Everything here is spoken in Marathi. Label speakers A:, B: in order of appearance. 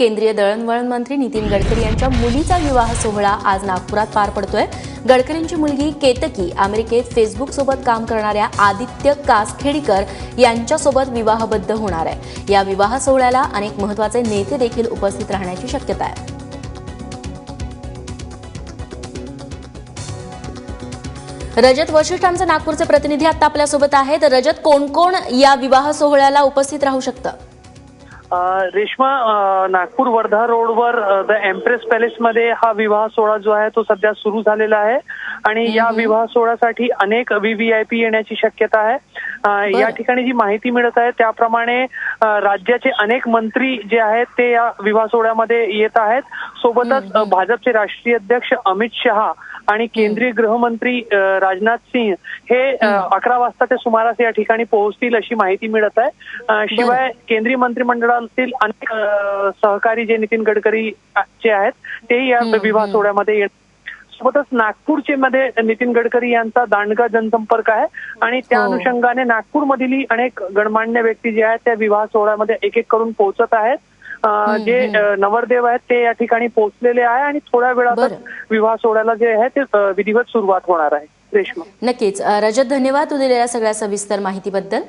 A: केंद्रीय दळणवळण मंत्री नितीन गडकरी यांच्या मुलीचा विवाह सोहळा आज नागपुरात पार पडतोय. गडकरींची मुलगी केतकी अमेरिकेत फेसबुक सोबत काम करणाऱ्या आदित्य कासखेडीकर यांच्यासोबत विवाहबद्ध होणार आहे. या विवाह सोहळ्याला अनेक महत्त्वाचे नेते देखील उपस्थित राहण्याची शक्यता आहे. रजत वशिष्ठांचे नागपूरचे प्रतिनिधी आता आपल्यासोबत आहेत. रजत कोण कोण या विवाह सोहळ्याला उपस्थित राहू शकतं?
B: रेश्मा नागपूर वर्धा रोडवर द एम्प्रेस पॅलेसमध्ये हा विवाह सोहळा जो आहे तो सध्या सुरू झालेला आहे. आणि या विवाह सोहळ्यासाठी अनेक व्हीव्हीआयपी येण्याची शक्यता आहे. या ठिकाणी जी माहिती मिळत आहे त्याप्रमाणे राज्याचे अनेक मंत्री जे आहेत ते या विवाह सोहळ्यामध्ये येत आहेत. सोबतच भाजपचे राष्ट्रीय अध्यक्ष अमित शहा आणि केंद्रीय गृहमंत्री राजनाथ सिंह हे अकरा वाजताच्या सुमारास या ठिकाणी पोहोचतील अशी माहिती मिळत आहे. शिवाय केंद्रीय मंत्रिमंडळातील अनेक सहकारी जे नितीन गडकरी चे आहेत तेही या विवाह सोहळ्यामध्ये येत सोबतच नागपूरचे मध्ये नितीन गडकरी यांचा दांडगा जनसंपर्क आहे आणि त्या
A: हो.
B: अनुषंगाने नागपूरमधील अनेक गणमान्य व्यक्ती जे आहेत त्या विवाह सोहळ्यामध्ये एक एक करून पोहोचत आहेत. जे नवरदेव आहेत ते या ठिकाणी पोहोचलेले आहे आणि थोड्या वेळातच. विवाह सोहळ्याला जे आहे ते विधिवत सुरुवात होणार आहे. रेश्मा.
A: नक्कीच. रजत धन्यवाद तू दिलेल्या सगळ्या सविस्तर माहितीबद्दल.